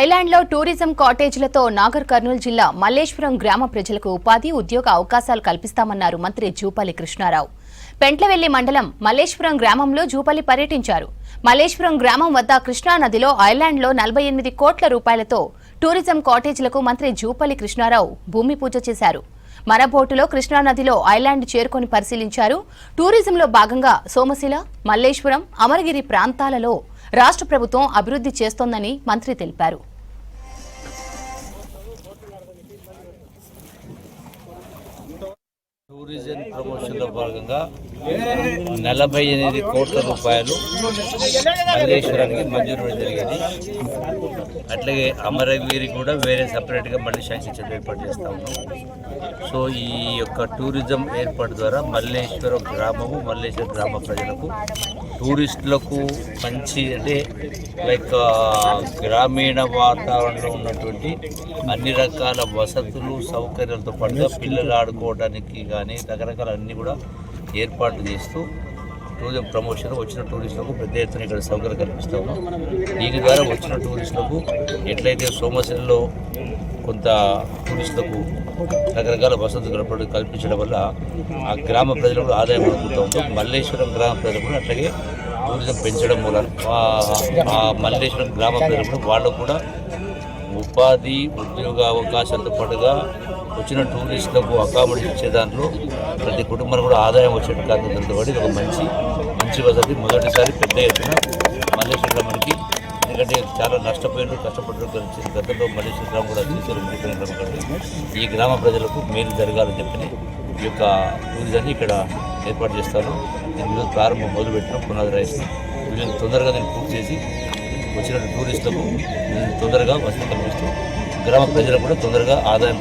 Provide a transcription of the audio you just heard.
ఐలాండ్లో టూరిజం కాటేజీలతో నాగర్ కర్నూలు జిల్లా మల్లేశ్వరం గ్రామ ప్రజలకు ఉపాధి ఉద్యోగ అవకాశాలు కల్పిస్తామన్నారు మంత్రి జూపల్లి కృష్ణారావు. పెంట్లవెల్లి మండలం మల్లేశ్వరం గ్రామంలో జూపల్లి పర్యటించారు. మల్లేశ్వరం గ్రామం వద్ద కృష్ణా నదిలో ఐలాండ్లో నలభై ఎనిమిది కోట్ల రూపాయలతో టూరిజం కాటేజీలకు మంత్రి జూపల్లి కృష్ణారావు భూమి పూజ చేశారు. మరబోటులో కృష్ణానదిలో ఐలాండ్ చేరుకొని పరిశీలించారు. టూరిజంలో భాగంగా సోమశిల మల్లేశ్వరం అమరగిరి ప్రాంతాలలో రాష్ట్ర ప్రభుత్వం అభివృద్ధి చేస్తోందని మంత్రి తెలిపారు. టూరిజం ప్రమోషన్లో భాగంగా నలభై ఎనిమిది కోట్ల రూపాయలు మల్లేశ్వరానికి మంజూరు జరిగింది. అట్లాగే అమరవీరి కూడా వేరే సపరేట్గా మళ్ళీ శాంక్షన్ ఏర్పాటు చేస్తా ఉన్నాం. సో ఈ యొక్క టూరిజం ఏర్పాటు ద్వారా మల్లేశ్వరం గ్రామము మల్లేశ్వరం గ్రామ ప్రజలకు టూరిస్టులకు మంచి అంటే లైక్ గ్రామీణ వాతావరణంలో ఉన్నటువంటి అన్ని రకాల వసతులు సౌకర్యాలతో పాటుగా పిల్లలు ఆడుకోవడానికి కానీ రకరకాల అన్నీ కూడా ఏర్పాట్లు చేస్తూ టూరిజం ప్రమోషన్ వచ్చిన టూరిస్టులకు పెద్ద ఎత్తున ఇక్కడ సౌకర్యం కల్పిస్తాము. దీని ద్వారా వచ్చిన టూరిస్టులకు ఎట్లయితే సోమశిలలో కొంత టూరిస్టులకు రకరకాల వసతులు కల్పించడం వల్ల ఆ గ్రామ ప్రజలకు కూడా ఆదాయం అనుకుంటూ మల్లేశ్వరం గ్రామ ప్రజలు కూడా అట్లాగే టూరిజం పెంచడం మూలన ఆ- మల్లేశ్వరం గ్రామ ప్రజలు వాళ్ళు కూడా ఉపాధి ఉద్యోగ అవకాశాలతో పాటుగా వచ్చిన టూరిస్టులకు అకామిడేట్ ఇచ్చే దాంట్లో ప్రతి కుటుంబానికి కూడా ఆదాయం వచ్చేట్టు కారణంతో పాటు ఇది ఒక మంచి మంచి వసతి. మొదటిసారి పెద్ద ఎత్తున మల్లేశ్వరం మనకి ఎందుకంటే చాలా నష్టపోయినారు కష్టపడ్డారు గత- గతంలో మల్లేశ్వర గ్రామం కూడా చేశారు ఈ గ్రామ ప్రజలకు మేలు జరగాలని చెప్పి ఈ యొక్క టూరిజాన్ని ఇక్కడ ఏర్పాటు చేస్తాను. దీని ప్రారంభం మొదలుపెట్టినాం పునాది రాయిస్తున్నాం వీళ్ళని తొందరగా దీన్ని పూర్తి చేసి వచ్చిన టూరిస్టులకు తొందరగా వసతి కల్పిస్తూ గ్రామ ప్రజలకు కూడా తొందరగా ఆదాయం